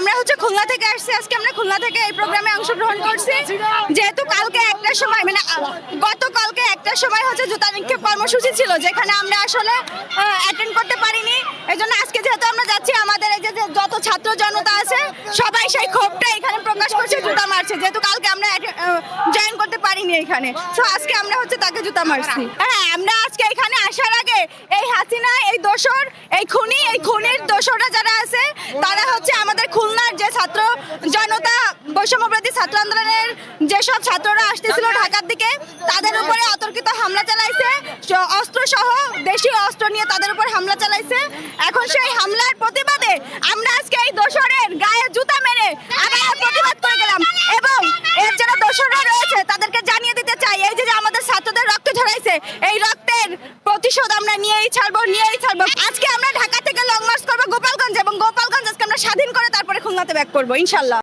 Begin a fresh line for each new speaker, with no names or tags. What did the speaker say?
আমরা হচ্ছে খুলনা থেকে আসছি। আজকে আমরা খুলনা থেকে এই প্রোগ্রামে অংশগ্রহণ করছি। যেহেতু কালকে একটা সময় মানে গতকালকে একটা সময় হচ্ছে জুতা নিক্ষেপ কর্মসূচি ছিল, যেখানে আমরা আসলে অ্যাটেন্ড করতে পারিনি। এই জন্য আজকে যেহেতু আমরা যাচ্ছি, আমাদের এই যে যত ছাত্র জনতা আছে, সবাই সেই ক্ষোভটা এখানে প্রকাশ করছে, জুতা মারছে। যেহেতু কালকে আমরা জয়েন করতে পারিনি এখানে। তো আজকে আমরা হচ্ছে তাকে জুতা মারছি। হ্যাঁ আমরা আজকে এখানে আসার আগে এই হাসিনা, এই দোসর, এই খুনি, এই খুনির দোসররা যারা আছে, তারা হচ্ছে আমাদের খুলনার যে ছাত্র জনতা বৈষম্যপ্রতি ছাত্র আন্দোলনের যেসব ছাত্ররা আসতেছিল ঢাকার দিকে তাদের উপরে অতর্কিত হামলা চালাইছে। অস্ত্র সহ দেশীয় অস্ত্র নিয়ে তাদের উপর হামলা চালাইছে। এখন সেই হামলার প্রতিবাদে আমরা আজকে এই দোসরের গায়ে জুতা মেরে আবার প্রতিবাদ করে গেলাম। এবং এর যারা দোসররা রয়েছে তাদেরকে জানিয়ে দিতে চাই এই যে যে আমাদের ছাত্রদের রক্ত ঝরাইছে এই রক্তের প্রতিশোধ আমরা নিয়েই ছাড়বো নিয়েই ছাড়বো। আজকে আমরা আমরা স্বাধীন করে তারপরে খুলনাতে ব্যাক করব ইনশাল্লাহ।